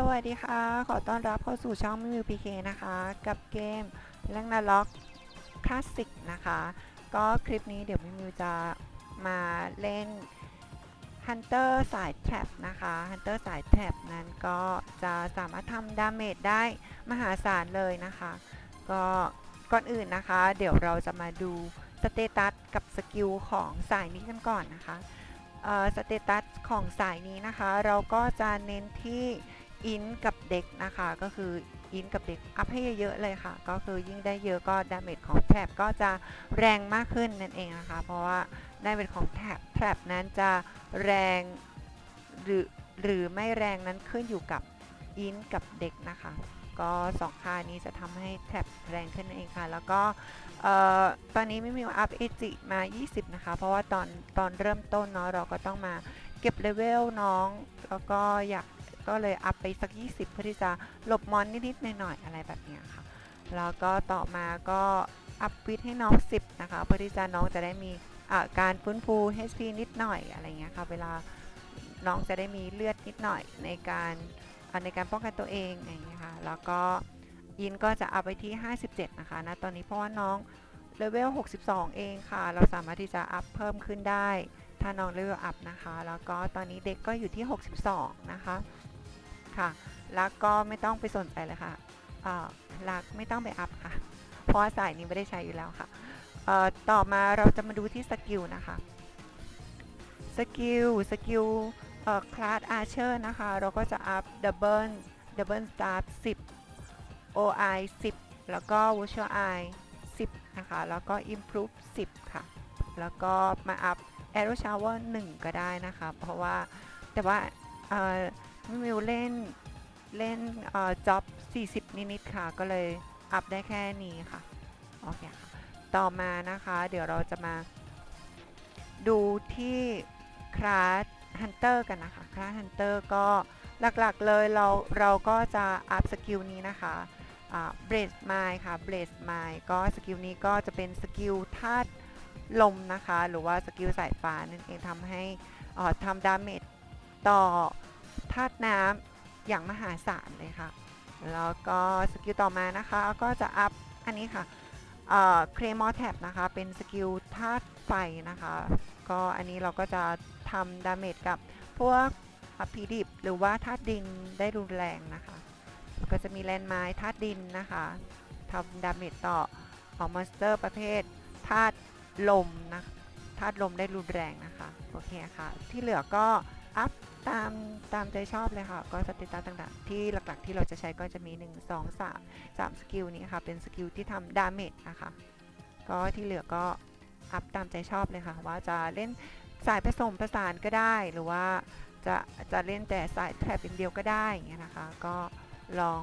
สวัสดีค่ะ ขอต้อนรับเข้าสู่ช่องมิวพีเคนะคะ กับเกมแรงนาล็อกคลาสสิกนะคะ ก็คลิปนี้เดี๋ยวมิวจะมาเล่น Hunter สายแทร็บนะคะ Hunter สายแทร็บนั้นก็จะสามารถทำดาเมจได้มหาศาลเลยนะคะ ก็ก่อนอื่นนะคะ เดี๋ยวเราจะมาดูสเตตัสกับสกิลของสายนี้กันก่อนนะคะสเตตัสของสายนี้นะคะ เราก็จะเน้นที่ อินกับเด็กนะคะ ก็คืออินกับเด็กอัพให้เยอะๆเลยค่ะ ก็คือยิ่งได้เยอะก็ดาเมจของแทร็บก็จะแรงมากขึ้นนั่นเองนะคะ เพราะว่าดาเมจของแทร็บแทร็บนั้นจะแรงหรือหรือไม่แรงนั้นขึ้นอยู่กับอินกับเด็กนะคะ ก็สองค่านี้จะทำให้แทร็บแรงขึ้นเองค่ะ แล้วก็ตอนนี้ไม่มีอัพเอจิมา 20 นะคะ เพราะว่าตอนตอนเริ่มต้นเนาะเราก็ต้องมาเก็บเลเวลน้อง แล้วก็อยาก ก็เลยอัพไปสัก 20 เพื่อที่จะหลบมอนนิดๆหน่อยๆอะไรแบบนี้ค่ะ แล้วก็ต่อมาก็อัพวิทให้น้อง 10 นะคะ เพื่อที่จะน้องจะได้มีการฟื้นฟู HP นิดหน่อยอะไรเงี้ยค่ะ เวลาน้องจะได้มีเลือดนิดหน่อยในการในการป้องกันตัวเองอย่างเงี้ยค่ะ แล้วก็ยินก็จะเอาไปที่ 57 นะคะนะตอนนี้เพราะว่าน้องเลเวล 62 เองค่ะ เราสามารถที่จะอัพเพิ่มขึ้นได้ ถ้าน้องเลเวลอัพนะคะ แล้วก็ตอนนี้เด็กก็อยู่ที่ 62 นะคะ ค่ะแล้วก็ไม่ต้องไปสนใจเลยค่ะเอ่อลักไม่ต้องไปอัพค่ะ เพราะสายนี้ไม่ได้ใช้อยู่แล้วค่ะ ต่อมาเราจะมาดูที่สกิลนะคะ สกิล สกิลคลาสอาร์เชอร์นะคะ เราก็จะอัพดับเบิลดับเบิลสตาร์10 OI 10 แล้วก็ Virtual Eye 10 นะคะ แล้วก็ Improve 10 ค่ะ แล้วก็มาอัพ Arrow Shower 1 ก็ได้นะคะ เพราะว่าแต่ว่า เอ่อมิมิวเล่นเล่นเอ่อจ็อบ 40 นิดๆค่ะ ก็เลยอัพได้แค่นี้ค่ะ โอเคค่ะ ต่อมานะคะ เดี๋ยวเราจะมา ดูที่คลาสฮันเตอร์กันนะคะคลาสฮันเตอร์ก็หลักๆเลยเราเราก็จะอัพสกิลนี้นะคะเบรดไมล์ค่ะเบรดไมล์ก็สกิลนี้ก็จะเป็นสกิลธาตุลมนะคะ หรือว่าสกิลสายฟ้านั่นเองทำให้ทำดาเมจต่อ ธาตุน้ำอย่างมหาศาลเลยค่ะ แล้วก็สกิลต่อมานะคะก็จะอัพอันนี้ค่ะเครมอแท็บนะคะ เป็นสกิลธาตุไฟนะคะ ก็อันนี้เราก็จะทำดาเมจกับพวกผีดิบหรือว่าธาตุดินได้รุนแรงนะคะ ก็จะมีแลนด์ไม้ธาตุดินนะคะทำดาเมจต่อของมอนสเตอร์ประเภทธาตุลมนะธาตุลมได้รุนแรงนะคะ โอเคค่ะ ที่เหลือก็ามตามใจชอบเลยค่ะ ก็สเตตัสต่างๆ ที่หลักๆ ที่เราจะใช้ก็จะมี 1 2 3 3สกิลนี้ค่ะ เป็นสกิลที่ทำดาเมจนะคะ ก็ที่เหลือก็อัพตามใจชอบเลยค่ะ ว่าจะเล่นสายผสมผสานก็ได้ หรือว่าจะจะเล่นแต่สายแทร็บเป็นเดียวก็ได้อย่างเงี้ยนะคะ ก็ลอง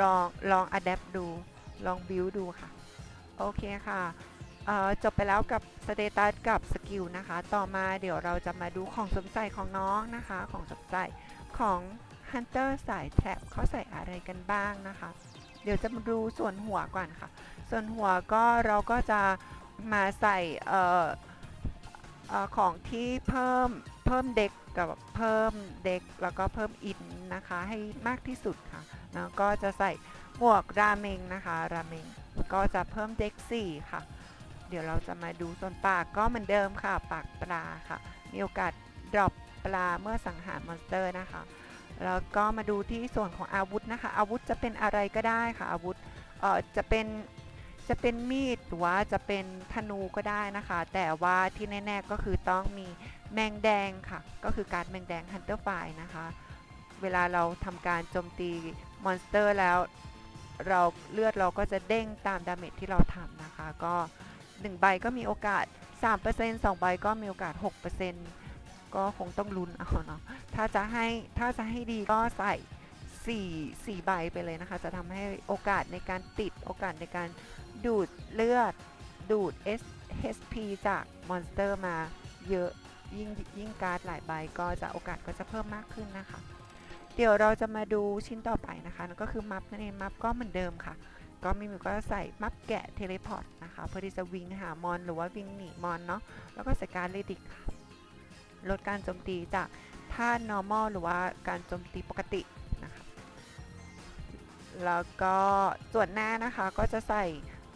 ลองลองอัดแอปดู ลองบิวดูค่ะ โอเคค่ะ จบไปแล้วกับสเตตัสกับสกิลนะคะ ต่อมาเดี๋ยวเราจะมาดูของสมใส่ของน้องนะคะ ของสมใส่ของ Hunter สายแทร็บเขาใส่อะไรกันบ้างนะคะ เดี๋ยวจะมาดูส่วนหัวก่อนค่ะ ส่วนหัวก็เราก็จะมาใส่ออของที่เพิ่มเพิ่มเด็กกับเพิ่มเด็กแล้วก็เพิ่มอินนะคะ ให้มากที่สุดค่ะ แล้วก็จะใส่หมวกราเมงนะคะราเมงก็จะเพิ่มเด็ก4ค่ะ เดี๋ยวเราจะมาดูส่วนปากก็เหมือนเดิมค่ะ ปากปลาค่ะ มีโอกาสดรอปปลาเมื่อสังหารมอนสเตอร์นะคะ แล้วก็มาดูที่ส่วนของอาวุธนะคะ อาวุธจะเป็นอะไรก็ได้ค่ะ อาวุธเอ่อจะเป็นจะเป็นมีดหรือว่าจะเป็นธนูก็ได้นะคะ แต่ว่าที่แน่ๆก็คือต้องมีแมงแดงค่ะ ก็คือการแมงแดง Hunter f i นะคะ เวลาเราทำการโจมตีมอนสเตอร์แล้ว เราเลือดเราก็จะเด้งตามดาเมจที่เราทำนะคะ ก็ 1 ใบก็มีโอกาส 3% 2 ใบก็มีโอกาส 6%ก็คงต้องลุ้นเอาเนาะถ้าจะให้ถ้าจะให้ดีก็ใส่4 4ใบไปเลยนะคะ จะทำให้โอกาสในการติดโอกาสในการดูดเลือด ดูด S HP จากมอนสเตอร์มาเยอะยิ่งยิ่งการ์ดหลายใบก็จะโอกาสก็จะเพิ่มมากขึ้นนะคะ เดี๋ยวเราจะมาดูชิ้นต่อไปนะคะนั่นก็คือมัฟนั่นเองมัฟก็เหมือนเดิมค่ะ ก็มิมิวก็ใส่มัฟแกะเทเลพอร์ตนะคะ เพื่อที่จะวิ่งหามอนหรือว่าวิ่งหนีมอนเนาะแล้วก็ใส่การเลดิกค่ะลดการโจมตีจากท่า normal หรือว่าการโจมตีปกตินะคะแล้วก็ส่วนหน้านะคะก็จะใส่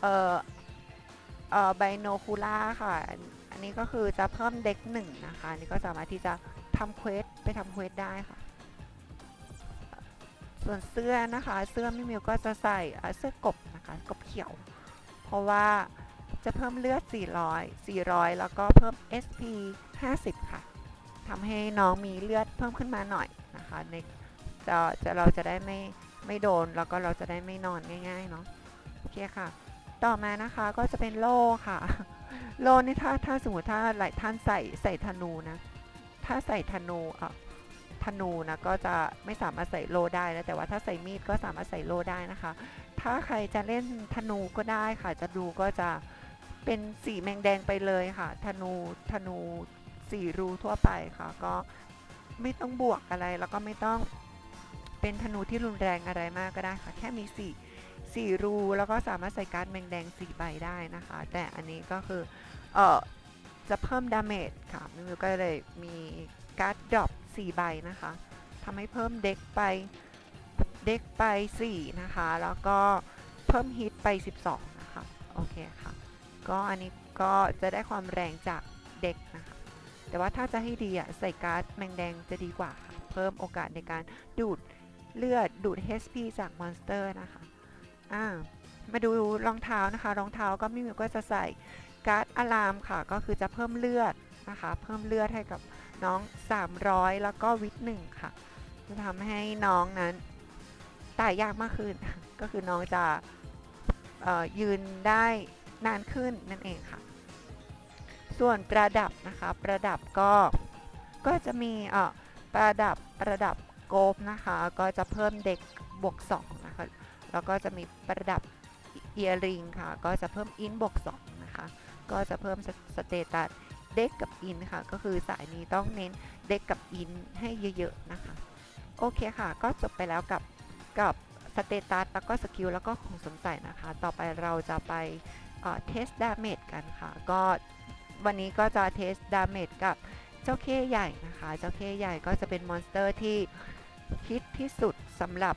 เอ่อเอ่อไบโนคูล่าค่ะ อันนี้ก็คือจะเพิ่มเด็กหนึ่งนะคะ อันนี่ก็สามารถที่จะทำเควสไปทำเควสได้ค่ะ ส่วนเสื้อนะคะ เสื้อมิมิวก็จะใส่เสื้อกบนะคะกบเขียว เพราะว่าจะเพิ่มเลือด 400 400 แล้วก็เพิ่ม SP 50 ค่ะทำให้น้องมีเลือดเพิ่มขึ้นมาหน่อยนะคะในจะจะเราจะได้ไม่ไม่โดนแล้วก็เราจะได้ไม่นอนง่ายๆเนาะโอเคค่ะ ต่อมานะคะก็จะเป็นโล่ค่ะ โล่นี่ถ้าถ้าสมมติถ้าหลายท่านใส่ใส่ธนูนะ ถ้าใส่ธนูเอ่อ ธนูนะก็จะไม่สามารถใส่โลได้แล้วแต่ว่าถ้าใส่มีดก็สามารถใส่โลได้นะคะ ถ้าใครจะเล่นธนูก็ได้ค่ะจะดูก็จะเป็นสีแมงแดงไปเลยค่ะ ธนูธนูสีรูทั่วไปค่ะ ก็ไม่ต้องบวกอะไรแล้วก็ไม่ต้องเป็นธนูที่รุนแรงอะไรมากก็ได้ค่ะ แค่มีสี่สี่รูแล้วก็สามารถใส่การ์ดแมงแดงสี่ใบได้นะคะ แต่อันนี้ก็คือเออจะเพิ่มดาเมจค่ะมิวก็เลยมีการ์ดดรอปสี่ใบนะคะทำให้เพิ่มเด็กไปเด็กไป 4 นะคะ แล้วก็เพิ่มฮิตไป 12 นะคะ โอเคค่ะ ก็อันนี้ก็จะได้ความแรงจากเด็กนะคะ แต่ว่าถ้าจะให้ดีอะใส่การ์ดแมงแดงจะดีกว่าค่ะ เพิ่มโอกาสในการดูดเลือดดูด HP จากมอนสเตอร์นะคะอ่ามาดูรองเท้านะคะ รองเท้าก็มิมิวก็จะใส่การ์ดอะลามค่ะ ก็คือจะเพิ่มเลือดนะคะ เพิ่มเลือดให้กับ น้อง 300 แล้วก็วิทหนึ่งค่ะ จะทำให้น้องนั้นตายยากมากขึ้น ก็คือน้องจะยืนได้นานขึ้นนั่นเองค่ะ ส่วนประดับนะคะ ประดับก็ก็จะมีประดับประดับโกบนะคะ ก็จะเพิ่มเด็กบวก2นะคะ แล้วก็จะมีประดับเอียริงค่ะ ก็จะเพิ่มอินบวก2นะคะ ก็จะเพิ่มสเตตัส เด็กกับอินค่ะ ก็คือสายนี้ต้องเน้นเด็กกับอินให้เยอะๆนะคะ โอเคค่ะ ก็จบไปแล้วกับกับสเตตัสแล้วก็สกิลแล้วก็ของสงสัยนะคะ ต่อไปเราจะไปเทสดาเมจกันค่ะ ก็วันนี้ก็จะเทสดาเมจกับเจ้าเคใหญ่นะคะ เจ้าเคใหญ่ก็จะเป็นมอนสเตอร์ที่ฮิตที่สุดสำหรับ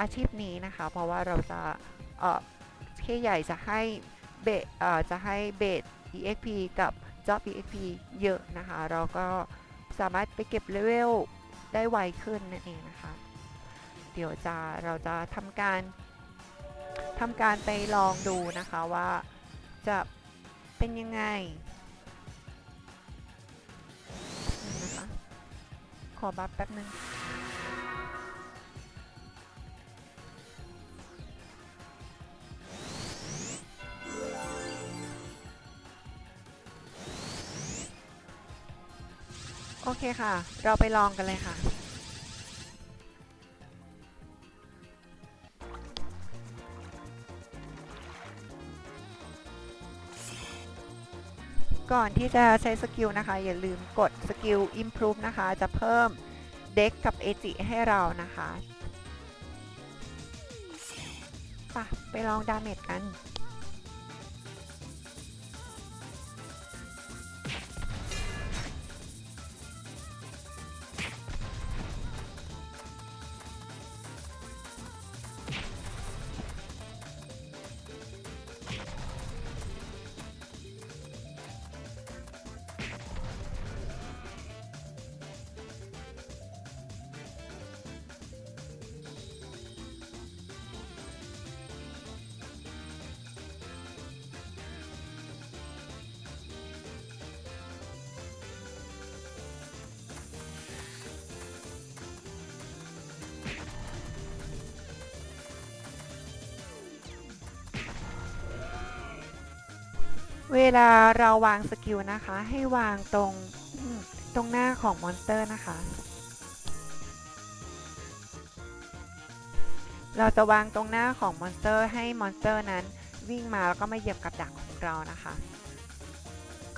อาชีพนี้นะคะ เพราะว่าเราจะเอ่อเคใหญ่จะให้เบสเออจะให้เบส EXP กับ Job EXP เยอะนะคะ เราก็สามารถไปเก็บเลเวลได้ไวขึ้นนั่นเองนะคะ เดี๋ยวจะเราจะทำการทำการไปลองดูนะคะว่าจะเป็นยังไงนะคะขอบัฟแป๊บนึง เคค่ะ เราไปลองกันเลยค่ะ ก่อนที่จะใช้สกิลนะคะ อย่าลืมกดสกิล improve นะคะ จะเพิ่มเด็กกับเอจิให้เรานะคะป่ะไปลองดาเมจกัน เวลาเราวางสกิลนะคะ ให้วางตรงตรงหน้าของมอนสเตอร์นะคะ เราจะวางตรงหน้าของมอนสเตอร์ให้มอนสเตอร์นั้นวิ่งมาแล้วก็มาเหยียบกับดักของเรานะคะ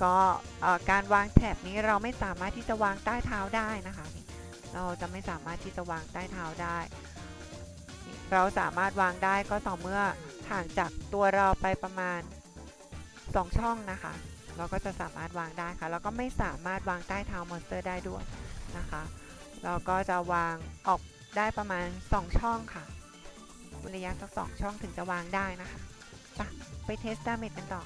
ก็การวางแถบนี้เราไม่สามารถที่จะวางใต้เท้าได้นะคะ เราจะไม่สามารถที่จะวางใต้เท้าได้ เราสามารถวางได้ก็ต่อเมื่อห่างจากตัวเราไปประมาณ 2 ช่องนะคะ เราก็จะสามารถวางได้ค่ะ แล้วก็ไม่สามารถวางใต้เท้ามอนสเตอร์ได้ด้วยนะคะ เราก็จะวางออกได้ประมาณ 2 ช่องค่ะระยะสักสองช่องถึงจะวางได้นะคะไปไปเทสดาเมจกันต่อ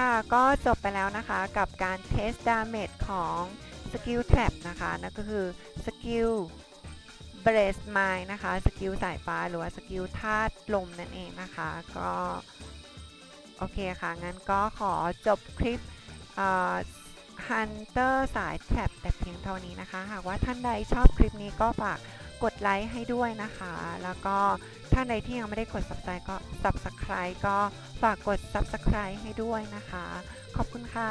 ค่ะก็จบไปแล้วนะคะกับการเทสดาเมจของสกิลแท็บนะคะนั่นก็คือสกิลเบรสไมล์นะคะสกิลสายฟ้าหรือว่าสกิลธาตุลมนั่นเองนะคะก็โอเคค่ะงั้นก็ขอจบคลิปฮันเตอร์สายแท็บแต่เพียงเท่านี้นะคะ หากว่าท่านใดชอบคลิปนี้ก็ฝากกดไลค์ให้ด้วยนะคะ แล้วก็ท่านใดที่ยังไม่ได้กด subscribe ก็ subscribe ก็ ฝากกด subscribe ให้ด้วยนะคะ ขอบคุณค่ะ